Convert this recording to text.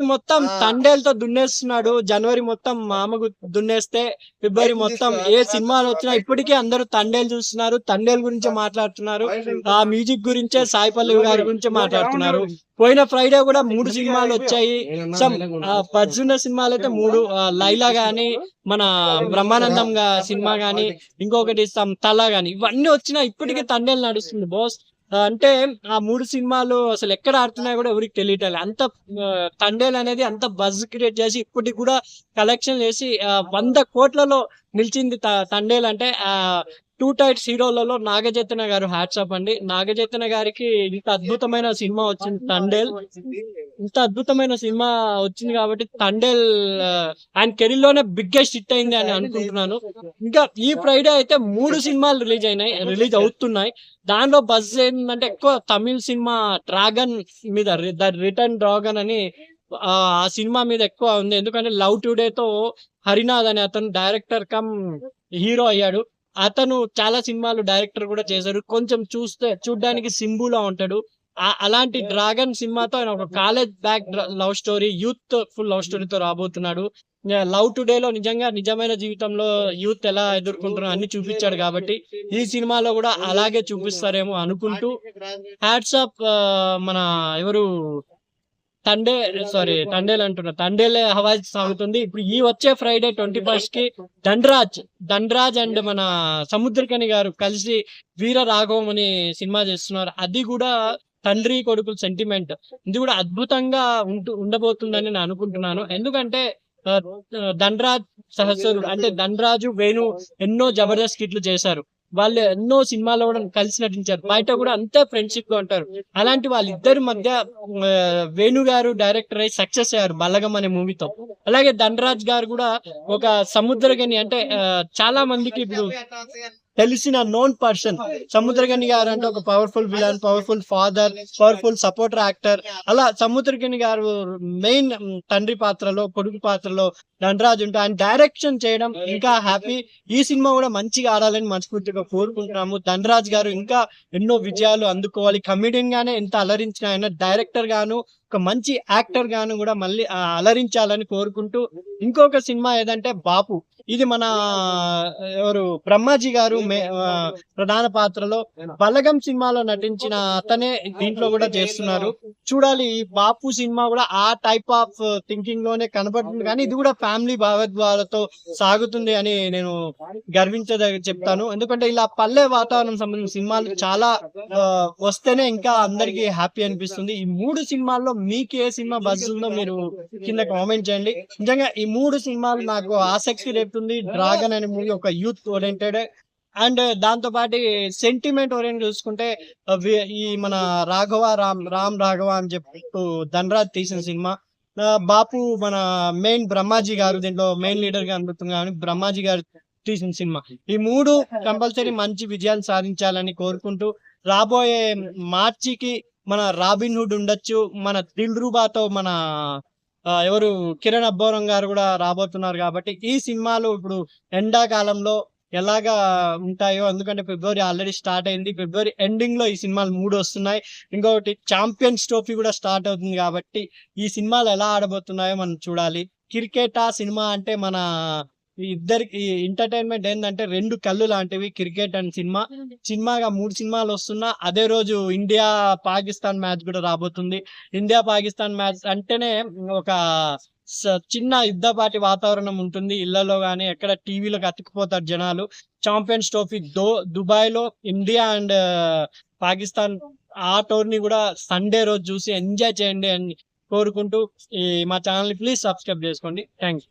మొత్తం. తండేలతో దున్నేస్తున్నాడు. జనవరి మొత్తం మామకు దున్నేస్తే ఫిబ్రవరి మొత్తం ఏ సినిమాలు వచ్చినా ఇప్పటికీ అందరూ తండేలు చూస్తున్నారు. తండేలు గురించే మాట్లాడుతున్నారు. ఆ మ్యూజిక్ గురించే సాయి పల్లవి గారి గురించే మాట్లాడుతున్నారు. పోయిన ఫ్రైడే కూడా మూడు సినిమాలు వచ్చాయి. సమ్ బజ్ ఉన్న సినిమాలు అయితే మూడు లైలా గాని మన బ్రహ్మానందం గా సినిమా గాని ఇంకొకటి సమ్ తల గాని ఇవన్నీ వచ్చినా ఇప్పటికీ తండేలు నడుస్తుంది బాస్ అంటే ఆ మూడు సినిమాలు అసలు ఎక్కడ ఆడుతున్నాయో కూడా ఎవరికి తెలియటం అంత తండేలు తండేల్ అనేది అంత బజ్ క్రియేట్ చేసి ఇప్పటికి కూడా కలెక్షన్ చేసి వంద కోట్లలో నిలిచింది తండేలు తండేల్ అంటే టూ టైట్స్ హీరోలలో నాగచైతన్య గారు. హ్యాట్సాప్ అండి. నాగచైతన్య గారికి ఇంత అద్భుతమైన సినిమా వచ్చింది తండేల్. ఇంత అద్భుతమైన సినిమా వచ్చింది కాబట్టి తండేల్ ఆయన కెరీర్లోనే బిగ్గెస్ట్ హిట్ అయింది అని అనుకుంటున్నాను. ఇంకా ఈ ఫ్రైడే అయితే మూడు సినిమాలు రిలీజ్ అయినాయి రిలీజ్ అవుతున్నాయి. దానిలో బజ్ ఏంటంటే ఎక్కువ తమిళ సినిమా డ్రాగన్ మీద ద రిటర్న్ డ్రాగన్ అని ఆ సినిమా మీద ఎక్కువ ఉంది. ఎందుకంటే లవ్ టుడే తో హరినాథ్ అనే అతను డైరెక్టర్ కమ్ హీరో అయ్యాడు. అతను చాలా సినిమాలు డైరెక్టర్ కూడా చేశాడు. కొంచెం చూస్తే చూడ్డానికి సింబులా ఉంటాడు. అలాంటి డ్రాగన్ సినిమాతో ఆయన ఒక college back love story youthful love స్టోరీతో రాబోతున్నాడు. లవ్ టుడే లో నిజంగా నిజమైన జీవితంలో యూత్ ఎలా ఎదుర్కొంటున్నారో అన్ని చూపించాడు కాబట్టి ఈ సినిమాలో కూడా అలాగే చూపిస్తారేమో అనుకుంటూ హ్యాట్సాప్ మన ఎవరు? తండే సారీ తండేల్ అంటున్నా తండేలే హవాజ్ సాగుతుంది. ఇప్పుడు ఈ వచ్చే ఫ్రైడే ట్వంటీ ఫస్ట్కి దండ్రాజ్ దండ్రాజ్ అండ్ మన సముద్రకని గారు కలిసి వీర రాఘవం అనే సినిమా చేస్తున్నారు. అది కూడా తండ్రి కొడుకుల సెంటిమెంట్ ఇది కూడా అద్భుతంగా ఉంటూ ఉండబోతుందని నేను అనుకుంటున్నాను. ఎందుకంటే ఆ, దండ్రాజ్ సహస్రుడు అంటే దండ్రాజు వేణు ఎన్నో జబర్దస్త్ కిట్లు చేశారు. వాళ్ళు ఎన్నో సినిమాల్లో కూడా కలిసి నటించారు. బయట కూడా అంతా ఫ్రెండ్షిప్గా ఉంటారు. అలాంటి వాళ్ళిద్దరి మధ్య వేణు గారు డైరెక్టర్ అయి సక్సెస్ అయ్యారు బల్లగం అనే మూవీతో. అలాగే ధనరాజ్ గారు కూడా ఒక సముద్రగని అంటే చాలా మందికి ఇప్పుడు తెలిసిన నోన్ పర్సన్ సముద్రగని గారు అంటే ఒక powerful villain powerful father powerful supporter actor అలా సముద్రగని గారు మెయిన్ తండ్రి పాత్రలో కొడుకు పాత్రలో ధనరాజ్ ఉంటే ఆయన డైరెక్షన్ చేయడం ఇంకా హ్యాపీ ఈ సినిమా కూడా మంచిగా ఆడాలని మనస్ఫూర్తిగా కోరుకుంటున్నాము. ధనరాజ్ గారు ఇంకా ఎన్నో విజయాలు అందుకోవాలి. కమిడియన్ గానే ఎంత అలరించిన ఆయన డైరెక్టర్ గాను ఒక మంచి యాక్టర్ గాను కూడా మళ్ళీ అలరించాలని కోరుకుంటూ ఇంకొక సినిమా ఏదంటే బాపు. ఇది మన ఎవరు బ్రహ్మాజీ గారు మే- ప్రధాన పాత్రలో బలగం సినిమాలో నటించిన అతనే దీంట్లో కూడా చేస్తున్నారు. చూడాలి ఈ బాపు సినిమా కూడా ఆ టైప్ ఆఫ్ థింకింగ్లోనే కనబడుతుంది కానీ ఇది కూడా ఫ్యామిలీ భావోద్వాలతో సాగుతుంది అని నేను గర్వించద చెప్తాను. ఎందుకంటే ఇలా పల్లె వాతావరణం సంబంధించిన సినిమాలు చాలా వస్తేనే ఇంకా అందరికి హ్యాపీ అనిపిస్తుంది. ఈ మూడు సినిమాల్లో మీకు ఏ సినిమా బజ్ ఉందో మీరు కింద కామెంట్ చేయండి. నిజంగా ఈ మూడు సినిమాలు నాకు ఆసక్తి రేపుతుంది. డ్రాగన్ అనే మూవీ ఒక యూత్ ఓరియంటెడ్ అండ్ దాంతో పాటు సెంటిమెంట్ ఓరియంట్ చూసుకుంటే వి- ఈ మన రాఘవ రామ్ రామ్ రాఘవ అని చెప్పు ధనరాజ్ తీసిన సినిమా. ఆ, బాపు మన మెయిన్ బ్రహ్మాజీ గారు దీంట్లో మెయిన్ లీడర్గా అందుతుంది కానీ బ్రహ్మాజీ గారు తీసిన సినిమా. ఈ మూడు కంపల్సరీ మంచి విజయాలు సాధించాలని కోరుకుంటూ రాబోయే మార్చికి మన రాబిన్ హుడ్ ఉండొచ్చు మన దిల్ రూబాతో మన ఎవరు కిరణ్ అబ్బోరం గారు కూడా రాబోతున్నారు కాబట్టి ఈ సినిమాలు ఇప్పుడు ఎండాకాలంలో ఎలాగా ఉంటాయో ఎందుకంటే ఫిబ్రవరి ఆల్రెడీ స్టార్ట్ అయింది. ఫిబ్రవరి ఎండింగ్లో ఈ సినిమాలు మూడు వస్తున్నాయి. ఇంకొకటి ఛాంపియన్స్ ట్రోఫీ కూడా స్టార్ట్ అవుతుంది కాబట్టి ఈ సినిమాలు ఎలా ఆడబోతున్నాయో మనం చూడాలి. క్రికెట్ ఆ సినిమా అంటే మన ఇద్దరికి ఎంటర్టైన్మెంట్ ఏంటంటే రెండు కళ్ళు లాంటివి క్రికెట్ అండ్ సినిమా. సినిమాగా మూడు సినిమాలు వస్తున్నా అదే రోజు ఇండియా పాకిస్తాన్ మ్యాచ్ కూడా రాబోతుంది. ఇండియా పాకిస్తాన్ మ్యాచ్ అంటేనే ఒక చిన్న యుద్ధపాటి వాతావరణం ఉంటుంది. ఇళ్ళలో కానీ ఎక్కడ టీవీలోకి అతుక్కుపోతారు జనాలు. ఛాంపియన్స్ ట్రోఫీ దో దుబాయ్లో ఇండియా అండ్ పాకిస్తాన్ ఆ టోర్ని కూడా సండే రోజు చూసి ఎంజాయ్ చేయండి అని కోరుకుంటూ ఈ మా ఛానల్ ప్లీజ్ సబ్స్క్రైబ్ చేసుకోండి. Thank you